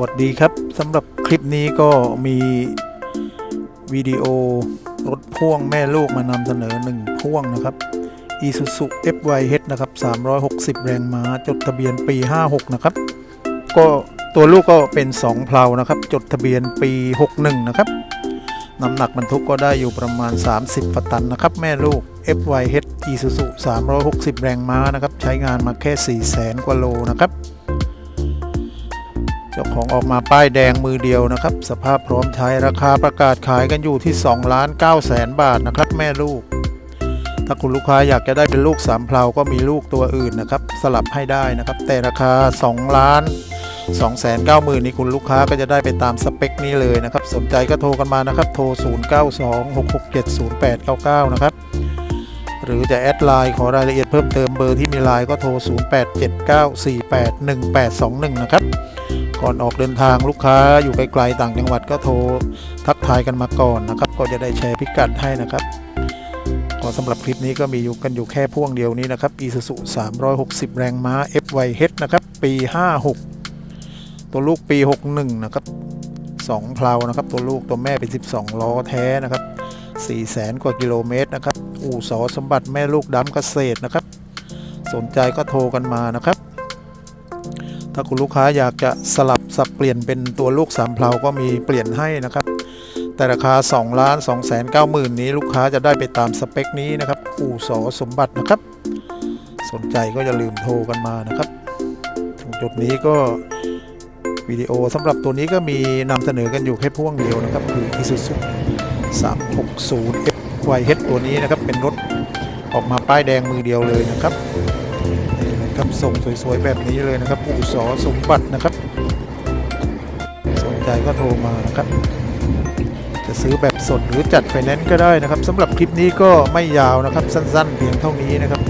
วัสดีครับสำหรับคลิปนี้ก็มีวิดีโอรถพ่วงแม่ลูกมานำเสนอหนึ่งพ่วงนะครับ Isuzu FYH นะครับ 360 แรงม้าจดทะเบียนปี 56 นะครับ ก็ตัวลูกก็เป็น 2 เพลานะครับ จดทะเบียนปี 61 นะครับน้ำหนักบรรทุกก็ได้อยู่ประมาณ 30ฟตันนะครับ แม่ลูก FYH Isuzu 360 แรงม้านะครับ ใช้งานมาแค่ 4 0 0 0 0 0 กว่าโลนะครับ จ้าของออกมาป้ายแดงมือเดียวนะครับ สภาพพร้อมใช้ราคาประกาศขายกันอยู่ที่2ล้าน9แสนบาทนะครับ แม่ลูก ถ้าคุณลูกค้าอยากจะได้เป็นลูกสามเพลาก็มีลูกตัวอื่นนะครับ สลับให้ได้นะครับ แต่ราคา 2 ล้าน2แสน9หมื่นนี่คุณลูกค้าก็จะได้ไปตามสเปคนี้เลยนะครับ สนใจก็โทรกันมานะครับ โทร 0 9 2 6 6 7 0 8 9 9 นะครับ หรือจะแอดไลน์ขอรายละเอียดเพิ่มเติมเบอร์ที่มีไลน์ก็โทร 0 8 7 9 4 8 1 8 2 1 นะครับ ก่อนออกเดินทางลูกค้าอยู่ไกลๆต่างจังหวัดก็โทรทักทายกันมาก่อนนะครับ ก็จะได้แชร์พิกัดให้นะครับก็สำหรับคลิปนี้ก็มีอยู่กันอยู่แค่พ่วงเดียวนี้นะครับ Isuzu 360 แรงม้า FYH นะครับ ปี 56 ตัวลูกปี 61 นะครับ 2 เพลานะครับ ตัวลูกตัวแม่เป็น 12 ล้อแท้นะครับ4แสนกว่ากิโลเมตรนะครับ อู่สอสมบัติแม่ลูกดำเกษตรนะครับ สนใจก็โทรกันมานะครับ ถ้าคุณลูกค้าอยากจะสลับสับเปลี่ยนเป็นตัวลูกสามเพลาก็มีเปลี่ยนให้นะครับ แต่ราคา2ล้าน2 9หมื่นนี้ลูกค้าจะได้ไปตามสเปคนี้นะครับอู่สอสมบัตินะครับ สนใจก็อย่าลืมโทรกันมานะครับถึงจุดนี้ก็วิดีโอสำหรับตัวนี้ก็มีนำเสนอกันอยู่แค่พ่วงเดียวนะครับ คือ Isuzu 360 FYH ตัวนี้นะครับ เป็นรถออกมาป้ายแดงมือเดียวเลยนะครับ ครับส่งสวยๆแบบนี้เลยนะครับอู่สอสมบัตินะครับ สนใจก็โทรมานะครับ จะซื้อแบบสดหรือจัดไฟแนนซ์ก็ได้นะครับสำหรับคลิปนี้ก็ไม่ยาวนะครับสั้นๆ เพียงเท่านี้นะครับ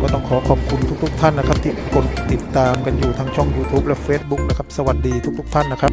ก็ต้องขอขอบคุณทุก ๆ ท่านนะครับ ที่กดติดตามกันอยู่ทั้งช่อง YouTube และ Facebook นะครับ สวัสดีทุก ๆ ท่านนะครับ